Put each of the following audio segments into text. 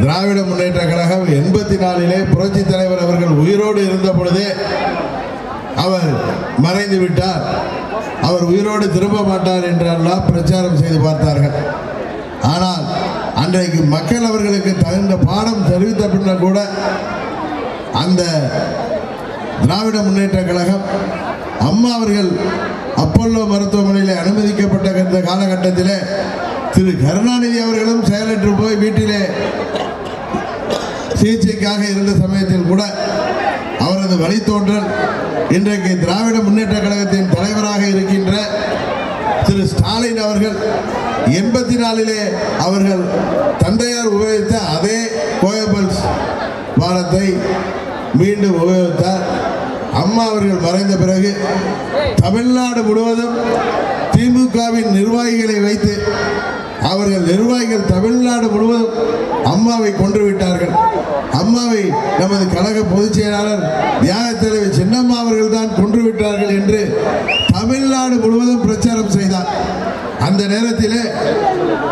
திராவிட முன்னேற்ற கழகம் எண்பத்தி நாலிலே புரட்சி தலைவர் அவர்கள் உயிரோடு இருந்த பொழுதே அவர் மறைந்து விட்டார். அவர் உயிரோடு திரும்ப மாட்டார் என்றெல்லாம் பிரச்சாரம் செய்து பார்த்தார்கள். ஆனால் அன்றைக்கு மக்கள் அவர்களுக்கு தகுந்த பாடம் தெரிவித்த பின்னர் கூட அந்த திராவிட முன்னேற்ற கழகம் அம்மா அவர்கள் அப்பல்லோ மருத்துவமனையில் அனுமதிக்கப்பட்ட இந்த காலகட்டத்திலே திரு கருணாநிதி அவர்களும் செயலற்று போய் வீட்டிலே சிகிச்சைக்காக இருந்த சமயத்தில் கூட அவரது வழித்தோன்றல் இன்றைக்கு திராவிட முன்னேற்ற கழகத்தின் தலைவராக இருக்கின்ற திரு ஸ்டாலின் அவர்கள் எண்பத்தி நாலிலே அவர்கள் தந்தையார் உபயோகித்த அதே கோயபல்ஸ் பாலத்தை மீண்டும் உபயோகித்தார். அம்மா அவர்கள் மறைந்த பிறகு தமிழ்நாடு முழுவதும் திமுகவின் நிர்வாகிகளை வைத்து அவர்கள் நிர்வாகிகள் தமிழ்நாடு முழுவதும் அம்மாவை கொன்று விட்டார்கள். அம்மாவை நமது கழக பொதுச் செயலாளர் தியாக தலைவர் சின்னம்மா அவர்கள் தான் கொன்று விட்டார்கள் என்று தமிழ்நாடு முழுவதும் பிரச்சாரம் செய்தார். அந்த நேரத்திலே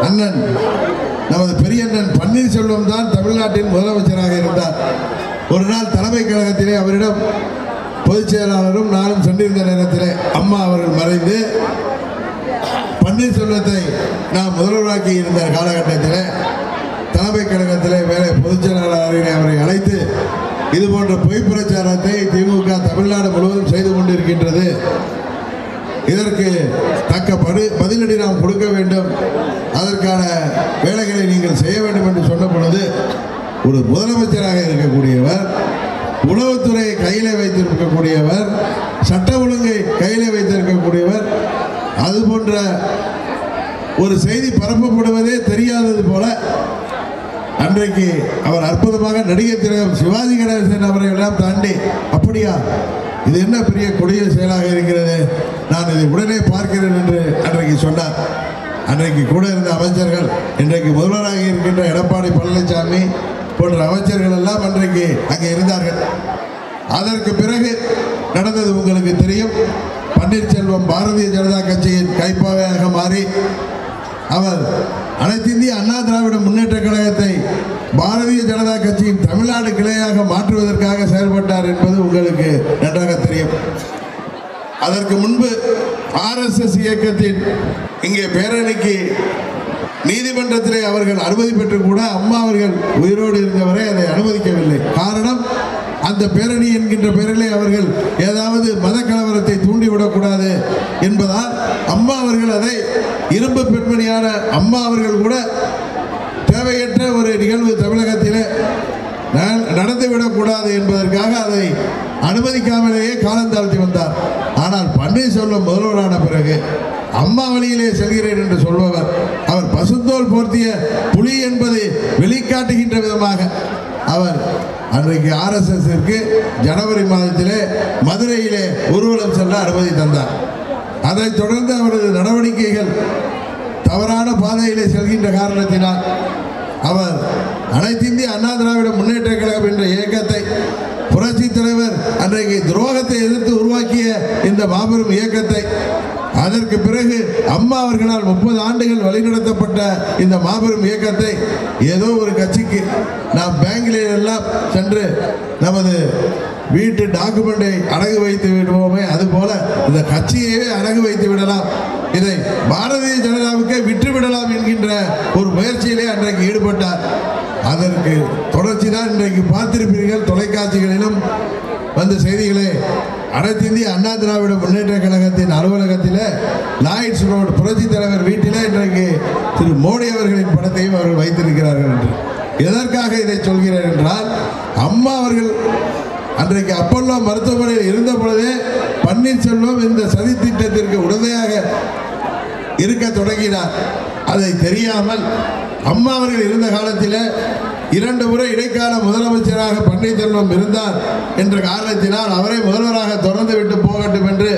அண்ணன் நமது பெரியண்ணன் பன்னீர்செல்வம் தான் தமிழ்நாட்டின் முதலமைச்சராக இருந்தார். ஒரு நாள் தலைமை கழகத்திலே அவரிடம் பொதுச் செயலாளரும் நானும் சென்றிருந்த நேரத்திலே அம்மா அவர்கள் மறைந்து பன்னீர்செல்வத்தை நான் முதல்வராக்கி இருந்த காலகட்டத்தில் தலைமை கழகத்தில் வேலை பொதுச் செயலாளரை அவரை அழைத்து இது போன்ற பொய் பிரச்சாரத்தை திமுக தமிழ்நாடு முழுவதும் செய்து கொண்டிருக்கின்றது. இதற்கு தக்க படு பதிலடி நாம் கொடுக்க வேண்டும். அதற்கான வேலைகளை நீங்கள் செய்ய வேண்டும் என்று சொன்ன பொழுது ஒரு முதலமைச்சராக இருக்கக்கூடியவர் உணவுத்துறையை கையிலே வைத்திருக்கக்கூடியவர் சட்ட ஒழுங்கை கையிலே வைத்திருக்கக்கூடியவர் அது போன்ற ஒரு செய்தி பரப்பப்படுவதே தெரியாதது போல அன்றைக்கு அவர் அற்புதமாக நடிகர் திலகம் சிவாஜி கணேசன் அவரை எல்லாம் தாண்டி அப்படியா? இது என்ன பெரிய கொடிய செயலாக இருக்கிறது? நான் இதை உடனே பார்க்கிறேன் என்று அன்றைக்கு சொன்னார். அன்றைக்கு கூட இருந்த அமைச்சர்கள் இன்றைக்கு முதல்வராக இருக்கின்ற எடப்பாடி பழனிசாமி போன்ற அமைச்சர்கள் எல்லாம் அன்றைக்கு அங்கே இருந்தார்கள். அதற்கு பிறகு நடந்தது உங்களுக்கு தெரியும். பன்னீர்செல்வம் பாரதிய ஜனதா கட்சியின் கைப்பாவையாக மாறி அவர் அனைத்து இந்திய அண்ணா திராவிட முன்னேற்ற கழகத்தை பாரதிய ஜனதா கட்சியின் தமிழ்நாடு கிளையாக மாற்றுவதற்காக செயல்பட்டார் என்பது உங்களுக்கு நன்றாக தெரியும். அதற்கு முன்பு ஆர்எஸ்எஸ் இயக்கத்தின் இங்கே பேரணிக்கு நீதிமன்றத்திலே அவர்கள் அனுமதி பெற்று கூட அம்மா அவர்கள் உயிரோடு இருந்தவரை அதை அனுமதிக்கவில்லை. காரணம் அந்த பேரணி என்கின்ற பெயரிலே அவர்கள் ஏதாவது மத கலவரத்தை தூண்டிவிடக்கூடாது என்பதால் அம்மா அவர்கள் அதை இரும்பு பெண்மணியான அம்மா அவர்கள் கூட தேவையற்ற ஒரு நிகழ்வு தமிழகத்திலே நடந்துவிடக்கூடாது என்பதற்காக அதை அனுமதிக்காமலேயே காலம் தாழ்த்தி வந்தார். ஆனால் பன்னீர்செல்வம் முதல்வரான பிறகு அம்மா வழியிலே செல்கிறேன் என்று சொல்பவர் அவர் பசுந்தோல் போர்த்திய புலி என்பதை வெளிக்காட்டுகின்ற விதமாக அவர் அன்றைக்கு ஆர்எஸ்எஸ்ற்கு ஜனவரி மாதத்திலே மதுரையிலே ஊர்வலம் செல்ல அனுமதி தந்தார். அதைத் தொடர்ந்து அவரது நடவடிக்கைகள் தவறான பாதையிலே செல்கின்ற காரணத்தினால் அவர் அனைத்து இந்திய அண்ணா திராவிட முன்னேற்ற கழகம் என்ற இயக்கத்தை புரட்சி தலைவர் அன்றைக்கு துரோகத்தை எதிர்த்து உருவாக்கிய இந்த மாபெரும் இயக்கத்தை அதற்கு பிறகு அம்மா அவர்களால் முப்பது ஆண்டுகள் வழிநடத்தப்பட்ட இந்த மாபெரும் இயக்கத்தை ஏதோ ஒரு கட்சிக்கு நாம் பேங்கிலே எல்லாம் சென்று நமது வீட்டு டாக்குமெண்டை அடகு வைத்து விடுவோமே அதுபோல இந்த கட்சியையே அடகு வைத்து விடலாம். இதை பாரதிய ஜனதாவுக்கே விட்டுவிடலாம் என்கின்ற ஒரு முயற்சியிலே அன்றைக்கு ஈடுபட்டார். அதற்கு தொடர்ச்சி தான் இன்றைக்கு பார்த்திருப்பீர்கள் தொலைக்காட்சிகளிலும் வந்த செய்திகளே. அனைத்து இந்திய அண்ணா திராவிட முன்னேற்ற கழகத்தின் அலுவலகத்தில் லாயிட்ஸ் ரோடு புரட்சி தலைவர் வீட்டிலே இன்றைக்கு திரு மோடி அவர்களின் படத்தையும் அவர்கள் வைத்திருக்கிறார்கள் என்று. எதற்காக இதை சொல்கிறேன் என்றால் அம்மா அவர்கள் அன்றைக்கு அப்பல்லோ மருத்துவமனையில் இருந்த பொழுதே பன்னீர்செல்வம் இந்த சதி திட்டத்திற்கு உடனடியாக இருக்க தொடங்கினார். அதை தெரியாமல் அம்மா அவர்கள் இருந்த காலத்தில் இரண்டு முறை இடைக்கால முதலமைச்சராக பன்னீர்செல்வம் இருந்தார் என்ற காரணத்தினால் அவரை முதல்வராக தொடர்ந்து விட்டு போகட்டும் என்று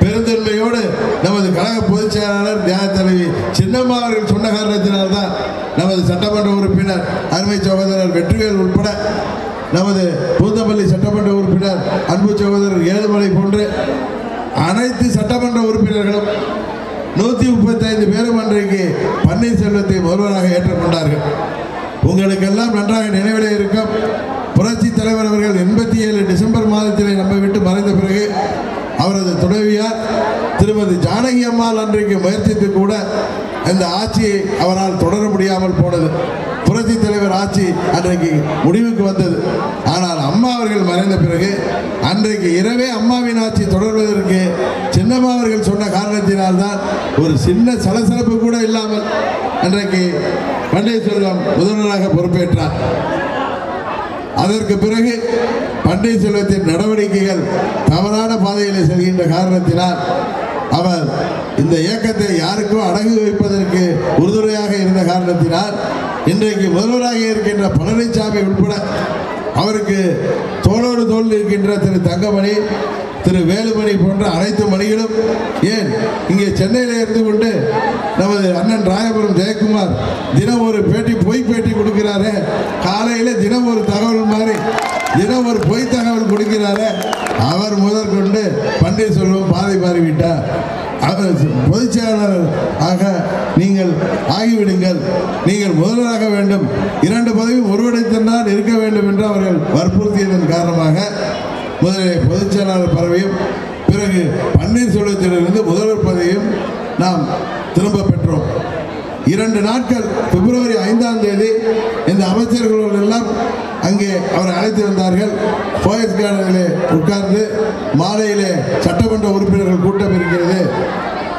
பெருந்தன்மையோடு நமது கழக பொதுச் செயலாளர் தியாக தலைவி சின்னம்மா அவர்கள் சொன்ன காரணத்தினால்தான் நமது சட்டமன்ற உறுப்பினர் அருமை சகோதரர் வெற்றிவேல் உட்பட நமது பூந்தமல்லி சட்டமன்ற உறுப்பினர் அன்பு சகோதரர் ஏழுமலை போன்று அனைத்து சட்டமன்ற உறுப்பினர்களும் நூற்றி முப்பத்தைந்து பேரும் அன்றைக்கு பன்னீர்செல்வத்தை முதல்வராக ஏற்றுக்கொண்டார்கள். உங்களுக்கெல்லாம் நன்றாக நினைவிலே இருக்கும். புரட்சி தலைவர் அவர்கள் எண்பத்தி ஏழு டிசம்பர் மாதத்திலே நம்ம விட்டு மறைந்த பிறகு அவரது துணைவியார் திருமதி ஜானகி அம்மாள் அன்றைக்கு முயற்சித்து கூட இந்த ஆட்சியை அவரால் தொடர முடியாமல் போனது. புரட்சி தலைவர் ஆட்சி அன்றைக்கு முடிவுக்கு வந்தது. ஆனால் அம்மா அவர்கள் மறைந்த பிறகு அன்றைக்கு இரவே அம்மாவின் ஆட்சி தொடர்வதற்கு அண்ணம்மா அவர்கள் சொன்ன காரணத்தினால்தான் ஒரு சின்ன சலசலப்பு கூட இல்லாமல் அன்றைக்கு பன்னீர்செல்வம் முதல்வராக பொறுப்பேற்றார். அதற்கு பிறகு பன்னீர்செல்வத்தின் நடவடிக்கைகள் தவறான பாதையில் செல்கின்ற காரணத்தினால் அவர் இந்த இயக்கத்தை யாருக்கும் அடகு வைப்பதற்கு உறுதுணையாக இருந்த காரணத்தினால் இன்றைக்கு முதல்வராக இருக்கின்ற பழனிசாமி உட்பட அவருக்கு தோளோடு தோல் இருக்கின்ற திரு தங்கமணி திரு வேலுமணி போன்ற அனைத்து மணிகளும் ஏன் இங்கே சென்னையில் இருந்து கொண்டு நமது அண்ணன் ராயபுரம் ஜெயக்குமார் தினம் ஒரு பேட்டி பொய் பேட்டி கொடுக்கிறாரு. காலையில் தினம் ஒரு தகவல் மாதிரி தினம் ஒரு பொய் தகவல் கொடுக்கிறாரு. அவர் முதற்கொண்டு பன்னீர்செல்வம் பாதை மாறிவிட்டார். அவர் பொதுச் செயலாளர் ஆக நீங்கள் ஆகிவிடுங்கள். நீங்கள் முதல்வராக வேண்டும். இரண்டு பதவியும் ஒருவடைத்தான் இருக்க வேண்டும் என்று அவர்கள் வற்புறுத்தியதன் காரணமாக முதலில் பொதுச் செயலாளர் பதவியும் பிறகு பன்னீர்செல்வத்திலிருந்து முதல்வர் பதவியும் நாம் திரும்ப பெற்றோம். இரண்டு நாட்கள் பிப்ரவரி ஐந்தாம் தேதி இந்த அமைச்சர்கள் எல்லாம் அங்கே அவரை அழைத்து வந்தார்கள். போயஸ் கார்டனிலே உட்கார்ந்து மாலையிலே சட்டமன்ற உறுப்பினர்கள் கூட்டம் இருக்கிறது.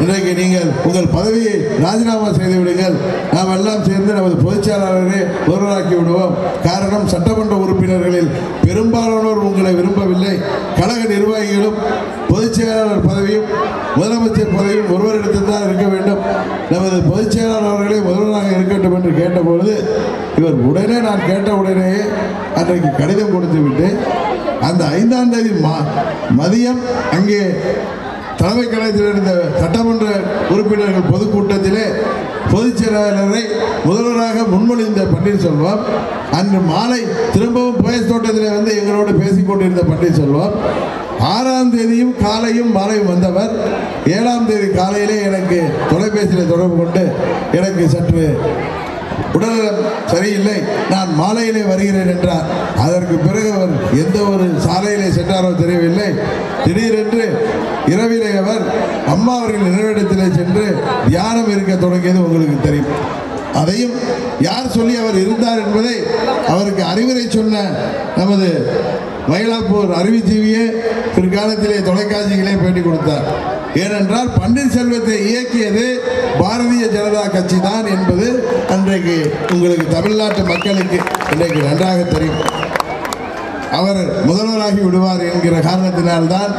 இன்றைக்கு நீங்கள் உங்கள் பதவியை ராஜினாமா செய்து விடுங்கள். நாம் எல்லாம் சேர்ந்து நமது பொதுச் செயலாளரை ஒருவராக்கி விடுவோம். காரணம் சட்டமன்ற உறுப்பினர்களில் பெரும்பாலானோர் உங்களை விரும்பவில்லை. கழக நிர்வாகிகளும் பொதுச் செயலாளர் பதவியும் முதலமைச்சர் பதவியும் ஒருவரிடத்தில் தான் இருக்க வேண்டும். நமது பொதுச் செயலாளர் அவர்களே முதல்வராக இருக்கட்டும் என்று கேட்டபொழுது இவர் உடனே நான் கேட்ட உடனேயே அன்றைக்கு கடிதம் கொடுத்து விட்டு அந்த ஐந்தாம் தேதி மதியம் அங்கே தலைமை கழகத்தில் இருந்த சட்டமன்ற உறுப்பினர்கள் பொதுக்கூட்டத்திலே பொதுச் செயலாளரை முதல்வராக முன்மொழிந்த பன்னீர்செல்வம் அன்று மாலை திரும்பவும் போயஸ் தோட்டத்தில் வந்து எங்களோடு பேசிக் கொண்டிருந்த பன்னீர்செல்வம் ஆறாம் தேதியும் காலையும் மாலையும் வந்தவர். ஏழாம் தேதி காலையிலே எனக்கு தொலைபேசியில் தொடர்பு கொண்டு எனக்கு சற்று உடல்நலம் சரியில்லை. நான் மாலையிலே வருகிறேன் என்றார். அதற்கு பிறகு அவர் எந்த ஒரு சாலையிலே சென்றாரோ தெரியவில்லை. திடீரென்று இரவிலே அவர் அம்மா அவர்கள் நினைவிடத்திலே சென்று தியானம் இருக்க தொடங்கியது உங்களுக்கு தெரியும். அதையும் யார் சொல்லி அவர் இருந்தார் என்பதை அவருக்கு அறிவுரை சொன்ன நமது மயிலாப்பூர் அறிவுஜீவியே பிற்காலத்திலே தொலைக்காட்சிகளே பேட்டி கொடுத்தார். ஏனென்றால் பன்னீர்செல்வத்தை இயக்கியது பாரதிய ஜனதா கட்சி தான் என்பது அன்றைக்கு உங்களுக்கு தமிழ்நாட்டு மக்களுக்கு இன்றைக்கு நன்றாக தெரியும். அவர் முதல்வராகி விடுவார் என்கிற காரணத்தினால்தான்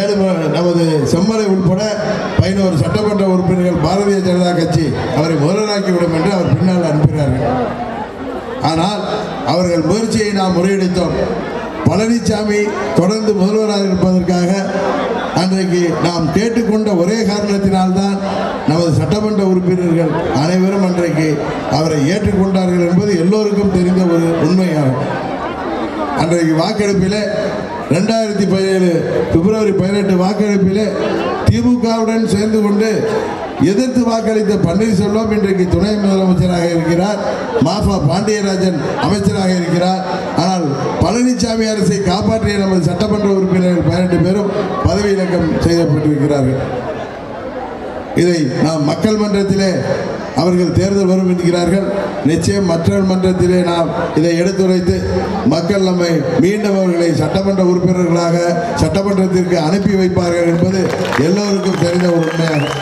ஏழு நமது செம்மலை உட்பட பதினோரு சட்டமன்ற உறுப்பினர்கள் பாரதிய ஜனதா கட்சி அவரை முதல்வராக்கி விடும் என்று அவர் பின்னால் அனுப்பினார்கள். ஆனால் அவர்கள் முயற்சியை நாம் முறியடித்தோம். பழனிசாமி தொடர்ந்து முதல்வராக இருப்பதற்காக அன்றைக்கு நாம் கேட்டுக்கொண்ட ஒரே காரணத்தினால்தான் நமது சட்டமன்ற உறுப்பினர்கள் அனைவரும் அன்றைக்கு அவரை ஏற்றுக்கொண்டார்கள் என்பது எல்லோருக்கும் தெரிந்த ஒரு உண்மையாகும். அன்றைக்கு வாக்கெடுப்பில் ரெண்டாயிரத்தி பதினேழு பிப்ரவரி பதினெட்டு வாக்கெடுப்பில் திமுகவுடன் சேர்ந்து கொண்டு எதிர்த்து வாக்களித்த பன்னீர்செல்வம் இன்றைக்கு துணை முதலமைச்சராக இருக்கிறார். மாஃபா பாண்டியராஜன் அமைச்சராக இருக்கிறார். ஆனால் பழனிசாமி அரசை காப்பாற்றிய நமது சட்டமன்ற உறுப்பினர்கள் பதினெட்டு பேரும் பதவி இலக்கம் செய்யப்பட்டிருக்கிறார்கள். இதை நாம் மக்கள் மன்றத்திலே அவர்கள் தேர்தல் வரும் என்கிறார்கள். நிச்சயம் மற்ற மன்றத்திலே நாம் இதை எடுத்துரைத்து மக்கள் நம்மை மீண்டும் அவர்களை சட்டமன்ற உறுப்பினர்களாக சட்டமன்றத்திற்கு அனுப்பி வைப்பார்கள் என்பது எல்லோருக்கும் தெரிந்த ஒரு உண்மையாகும்.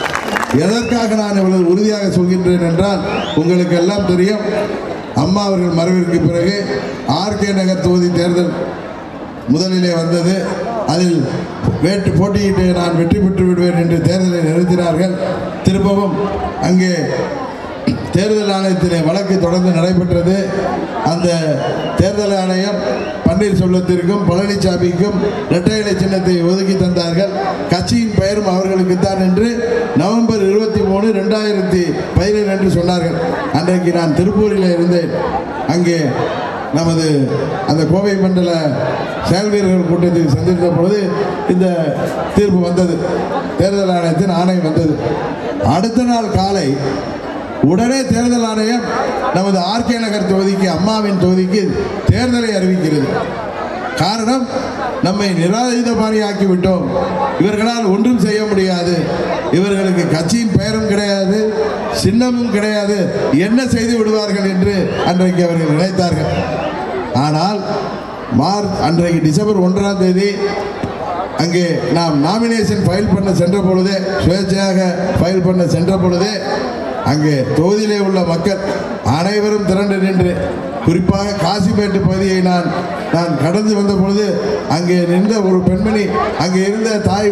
எதற்காக நான் இவ்வளவு உறுதியாக சொல்கின்றேன் என்றால் உங்களுக்கு எல்லாம் தெரியும் அம்மா அவர்கள் மறைவிற்கு பிறகு ஆர்கே நகர் தொகுதி தேர்தல் முதலிலே வந்தது. அதில் வேட்டு போட்டியிட்டு நான் வெற்றி பெற்று விடுவேன் என்று தேர்தலை நிறுத்தினார்கள். திரும்பவும் அங்கே தேர்தல் ஆணையத்திலே வழக்கு தொடர்ந்து நடைபெற்றது. அந்த தேர்தல் ஆணையம் பன்னீர்செல்வத்திற்கும் பழனிசாமிக்கும் இரட்டை இலை சின்னத்தை ஒதுக்கி தந்தார்கள். கட்சியின் பெயரும் அவர்களுக்கு தான் என்று நவம்பர் இருபத்தி மூணு ரெண்டாயிரத்தி பதினேழு என்று சொன்னார்கள். அன்றைக்கு நான் திருப்பூரில் இருந்தேன். அங்கே நமது அந்த கோவை மண்டல செயல் வீரர்கள் கூட்டத்தில் சந்தித்த பொழுது இந்த தீர்ப்பு வந்தது. தேர்தல் ஆணையத்தின் ஆணையம் வந்தது. அடுத்த நாள் காலை உடனே தேர்தல் ஆணையம் நமது ஆர்கே நகர் தொகுதிக்கு அம்மாவின் தொகுதிக்கு தேர்தலை அறிவிக்கிறது. காரணம் நம்மை நிராயுதபாணியாக்கி விட்டோம் இவர்களால் ஒன்றும் செய்ய முடியாது. இவர்களுக்கு கட்சியின் பெயரும் கிடையாது சின்னமும் கிடையாது. என்ன செய்து விடுவார்கள் என்று அன்றைக்கு அவர்கள் நினைத்தார்கள். ஆனால் மார்ச் அன்றைக்கு டிசம்பர் ஒன்றாம் தேதி அங்கே நாம் நாமினேஷன் ஃபைல் பண்ண சென்ற பொழுதே சுயேட்சையாக ஃபைல் பண்ண சென்ற பொழுதே அங்கே தொகுதியிலே உள்ள மக்கள் அனைவரும் திரண்டு நின்று குறிப்பாக காசிமேட்டு பகுதியை நான் நான் கடந்து வந்த பொழுது அங்கே நின்ற ஒரு பெண்மணி அங்கே இருந்த தாய்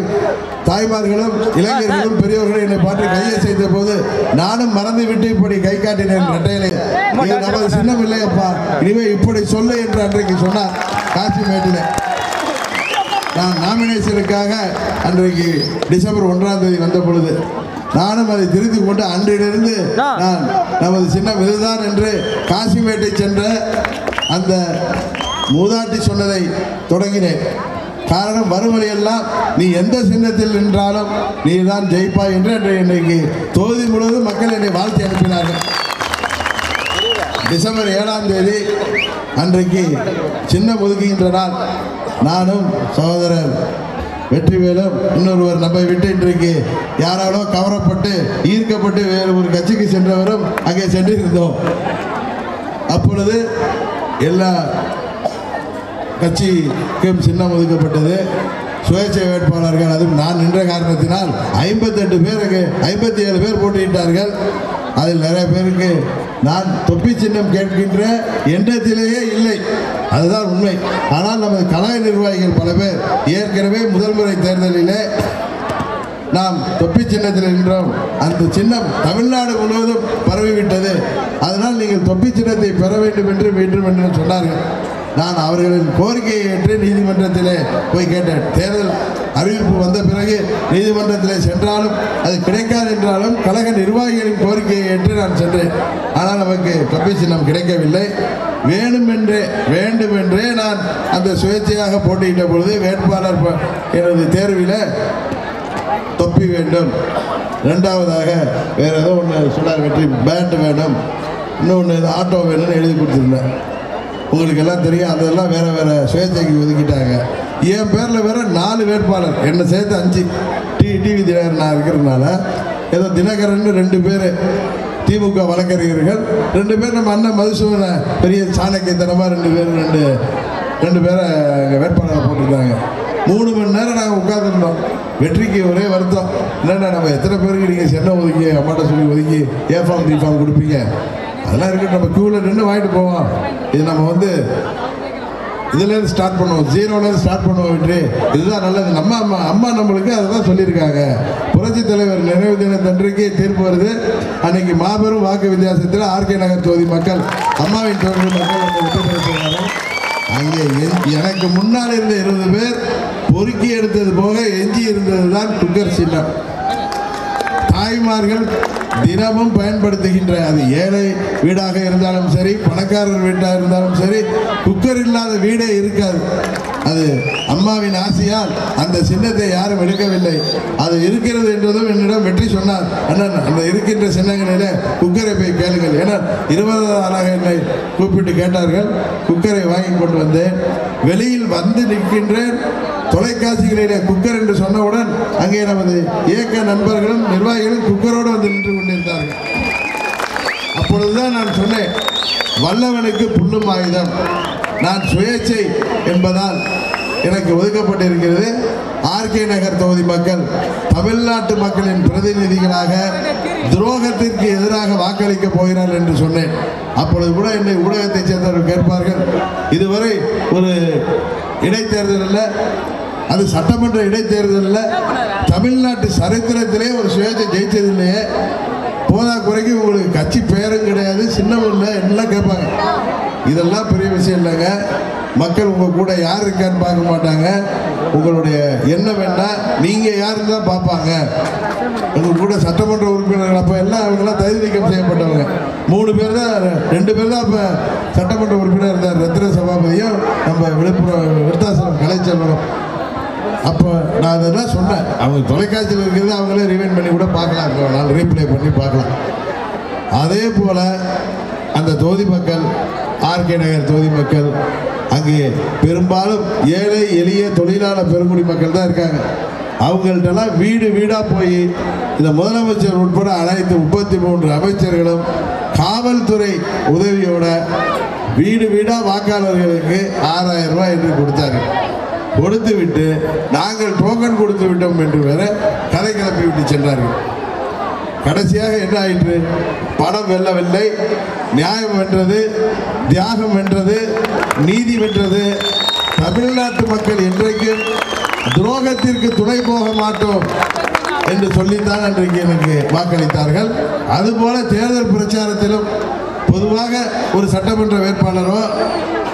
தாய்மார்களும் இளைஞர்களும் பெரியவர்களும் என்னை பார்த்து கையை செய்த போது நானும் மறந்து விட்டு இப்படி கை காட்டினேன் ரெட்டையிலே. நமது சின்னம் இல்லையப்பா. இனிமே இப்படி சொல்லு என்று அன்றைக்கு சொன்னார் காசிமேட்டிலே நாமினேஷனுக்காக அன்றைக்கு டிசம்பர் ஒன்றாம் தேதி வந்த பொழுது நானும் அதை திருத்திக் கொண்டு அன்றிலிருந்து நான் நமது சின்னம் இதுதான் என்று காசிமேட்டை சென்ற அந்த மூதாட்டி சொன்னதை தொடங்கினேன். காரணம் வறுவலையெல்லாம் நீ எந்த சின்னத்தில் நின்றாலும் நீ தான் ஜெயிப்பாய் என்று இன்றைக்கு தொகுதி முழுவதும் மக்கள் என்னை வாழ்த்தி அனுப்பினார்கள். டிசம்பர் ஏழாம் தேதி அன்றைக்கு சின்ன ஒதுக்குகின்ற நாள். நானும் சகோதரர் வெற்றிவேலும் இன்னொருவர் நம்மை விட்டு இன்றைக்கு யாராலோ கவரப்பட்டு ஈர்க்கப்பட்டு வேறு ஒரு கட்சிக்கு சென்றவரும் அங்கே சென்றிருந்தோம். அப்பொழுது எல்லா கட்சிக்கும் சின்னம் ஒதுக்கப்பட்டது. சுயேட்சை வேட்பாளர்கள் அதுவும் நான் நின்ற காரணத்தினால் ஐம்பத்தெட்டு பேருக்கு ஐம்பத்தி ஏழு பேர் போட்டியிட்டார்கள். அதில் நிறைய பேருக்கு நான் தொப்பி சின்னம் கேட்கின்ற எண்ணத்திலேயே இல்லை. அதுதான் உண்மை. ஆனால் நமது கழக நிர்வாகிகள் பல பேர் ஏற்கனவே முதல் முறை தேர்தலிலே நாம் தொப்பி சின்னத்தில் நின்றோம். அந்த சின்னம் தமிழ்நாடு முழுவதும் பரவிவிட்டது. அதனால் நீங்கள் தொப்பி சின்னத்தை பெற வேண்டும் என்று வேண்டும் என்று சொன்னார்கள். நான் அவர்களின் கோரிக்கையை ஏற்று நீதிமன்றத்திலே போய் கேட்டேன். தேர்தல் அறிவிப்பு வந்த பிறகு நீதிமன்றத்தில் சென்றாலும் அது கிடைக்காது என்றாலும் கழக நிர்வாகிகளின் கோரிக்கையை ஏற்று நான் சென்றேன். ஆனால் நமக்கு தொப்பி சின்னம் கிடைக்கவில்லை. வேண்டுமென்றே வேண்டுமென்றே நான் அந்த சுயேட்சையாக போட்டியிட்ட பொழுது வேட்பாளர் எனது தேர்வில் தொப்பி வேண்டும். ரெண்டாவதாக வேறு ஏதோ ஒன்று சொன்னார் வெற்றி பேண்ட் வேணும். இன்னொன்று ஆட்டோ வேணும்னு எழுதி கொடுத்துருந்தேன். உங்களுக்கு எல்லாம் தெரியும் அதெல்லாம் வேறு வேறு சுயேட்சைக்கு ஒதுக்கிட்டாங்க. என் பேரில் வேற நாலு வேட்பாளர். என்னை சேர்த்து அஞ்சு. டி டிவி தினகரன் நான் இருக்கிறதுனால. ஏதோ தினகரன் ரெண்டு பேர் திமுக வழக்கறிஞர்கள். ரெண்டு பேர் நம்ம அண்ணன் மதுசூதன பெரிய சாணக்கியத்தனமாக ரெண்டு பேர் ரெண்டு ரெண்டு பேரை அங்கே வேட்பாளரை போட்டிருந்தாங்க மூணு மணி நேரம் நாங்கள் உட்காந்துருந்தோம் வெற்றிக்கு ஒரே வருத்தம். என்னடா நம்ம எத்தனை பேருக்கு நீங்கள் சென்னை ஒதுக்கி அம்மாட்ட சொல்லி ஒதுக்கி ஏ ஃபார்ம் டி ஃபார்ம் கொடுப்பீங்க? அதெல்லாம் இருக்கு நம்ம க்யூவில் நின்று வாங்கிட்டு போவோம். இது நம்ம வந்து இதுலேருந்து ஸ்டார்ட் பண்ணுவோம். ஜீரோலேருந்து ஸ்டார்ட் பண்ணுவோம் வெற்றி இதுதான் நல்லது. நம்ம அம்மா அம்மா நம்மளுக்கு அதை தான் சொல்லியிருக்காங்க. புரட்சி தலைவர் நிறைவு தினத்தன்றைக்கு தீர்ப்பு வருது. அன்னைக்கு மாபெரும் வாக்கு வித்தியாசத்தில் ஆர்கே நகர் தொகுதி மக்கள் அம்மாவின் தொகுதி மக்கள் அங்கே எனக்கு முன்னால் இருந்த இருபது பேர் பொறுக்கி எடுத்தது போக எஞ்சி இருந்தது தான் குக்கர் சின்னம். தாய்மார்கள் தினமும் பயன்படுத்துகின்ற அது ஏழை வீடாக இருந்தாலும் சரி பணக்காரர் வீடாக இருந்தாலும் சரி குக்கர் இல்லாத வீடே இருக்காது. அது அம்மாவின் ஆசையால் அந்த சின்னத்தை யாரும் எடுக்கவில்லை. அது இருக்கிறது என்றதும் என்னிடம் வெற்றி சொன்னார். அண்ணன் அந்த இருக்கின்ற சின்னங்களிலே குக்கரை போய் கேளுங்கள். ஏன்னா இருபதாவது ஆளாக என்னை கூப்பிட்டு கேட்டார்கள். குக்கரை வாங்கி கொண்டு வந்தேன். வெளியில் வந்து நிற்கின்றேன் தொலைக்காட்சிகளிலே குக்கர் என்று சொன்னவுடன் அங்கே நமது இயக்க நண்பர்களும் நிர்வாகிகளும் குக்கரோடு வந்து நின்று கொண்டிருந்தார்கள் அப்பொழுதுதான் நான் சொன்னேன் வல்லவனுக்கு புல்லும் ஆயுதம். நான் சுயேச்சை என்பதால் எனக்கு ஒதுக்கப்பட்டிருக்கிறது. ஆர்கே நகர் தொகுதி மக்கள் தமிழ்நாட்டு மக்களின் பிரதிநிதிகளாக துரோகத்திற்கு எதிராக வாக்களிக்க போகிறார் என்று சொன்னேன். அப்பொழுது கூட என்னை ஊடகத்தைச் சேர்ந்தவர்கள் கேட்பார்கள் இதுவரை ஒரு இடைத்தேர்தல் அது சட்டமன்ற இடைத்தேர்தலில் தமிழ்நாட்டு சரித்திரத்திலே ஒரு சுயேட்சை ஜெயிச்சதில்லையே போதா குறைக்கு உங்களுக்கு கட்சி பேரும் கிடையாது சின்னமும் இல்லை எல்லாம் கேட்பாங்க. இதெல்லாம் பெரிய விஷயம் இல்லைங்க. மக்கள் உங்கள் கூட யார் இருக்கான்னு பார்க்க மாட்டாங்க. உங்களுடைய எண்ணம் வேணால் நீங்கள் யாருன்னு தான் பார்ப்பாங்க. உங்கள் கூட சட்டமன்ற உறுப்பினர்கள் அப்போ எல்லாம் அவங்களாம் தகுதி நீக்கம் செய்யப்பட்டவங்க. மூணு பேர் தான் ரெண்டு பேர் தான் அப்போ சட்டமன்ற உறுப்பினர் இருந்தார். ரத்ன சபாபதியும் நம்ம விழுப்புரம் விருத்தாசலம் கலைச்செல்வரும் அப்போ நான் அதெல்லாம் சொன்னேன். அவங்க தொலைக்காட்சியில் இருக்கிறது அவங்களே ரிவைன் பண்ணி கூட பார்க்கலாம். இப்போ ரீப்ளே பண்ணி பார்க்கலாம். அதே போல் அந்த தொகுதி மக்கள் ஆர்கே நகர் தொகுதி மக்கள் அங்கே பெரும்பாலும் ஏழை எளிய தொழிலாளர் பெருங்குடி மக்கள் தான் இருக்காங்க. அவங்கள்ட்டெல்லாம் வீடு வீடாக போய் இந்த முதலமைச்சர் உட்பட அனைத்து முப்பத்தி மூன்று அமைச்சர்களும் காவல்துறை உதவியோட வீடு வீடாக வாக்காளர்களுக்கு ஆறாயிரம் ரூபாய் என்று கொடுத்தாங்க கொடுத்துவிட்டு நாங்கள் டோக்கன் கொடுத்து விட்டோம் என்று வேற கதை கிளப்பி விட்டு சென்றார்கள். கடைசியாக என்ன ஆயிற்று? படம் வெல்லவில்லை நியாயம் வென்றது தியாகம் வென்றது நீதி வென்றது. தமிழ்நாட்டு மக்கள் என்றைக்கும் துரோகத்திற்கு துணை போக மாட்டோம் என்று சொல்லித்தான் அன்றைக்கு எனக்கு வாக்களித்தார்கள். அதுபோல தேர்தல் பிரச்சாரத்திலும் பொதுவாக ஒரு சட்டமன்ற வேட்பாளரோ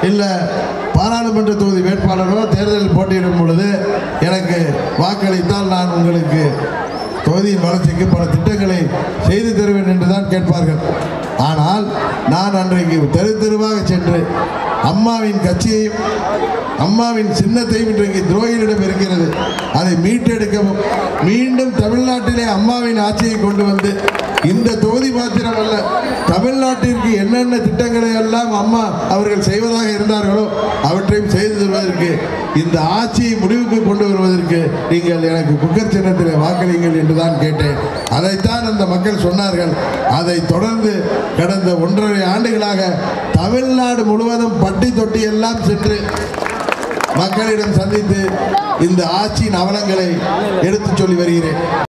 இல்லை பாராளுமன்ற தொகுதி வேட்பாளரோ தேர்தலில் போட்டியிடும் பொழுது எனக்கு வாக்களித்தால் நான் உங்களுக்கு தொகுதியின் வளர்ச்சிக்கு பல திட்டங்களை செய்து தருவேன் என்று தான் கேட்பார்கள். ஆனால் நான் அன்றைக்கு தெரு தெருவாக சென்று அம்மாவின் கட்சியையும் அம்மாவின் சின்னத்தையும் இன்றைக்கு துரோகியிடம் இருக்கிறது. அதை மீட்டெடுக்கவும் மீண்டும் தமிழ்நாட்டிலே அம்மாவின் ஆட்சியை கொண்டு வந்து இந்த தொகுதி மாத்திரம் அல்ல தமிழ்நாட்டிற்கு என்னென்ன திட்டங்களை எல்லாம் அம்மா அவர்கள் செய்வதாக இருந்தார்களோ அவற்றையும் செய்து தருவதற்கு இந்த ஆட்சியை முடிவுக்கு கொண்டு வருவதற்கு நீங்கள் எனக்கு குக்கர் சின்னத்தில் வாக்களிங்கள் என்று தான் கேட்டேன். அதைத்தான் அந்த மக்கள் சொன்னார்கள். அதை தொடர்ந்து கடந்த ஒன்றரை ஆண்டுகளாக தமிழ்நாடு முழுவதும் பட்டி தொட்டி எல்லாம் சென்று மக்களிடம் சந்தித்து இந்த ஆட்சியின் அவலங்களை எடுத்துச் சொல்லி வருகிறேன்.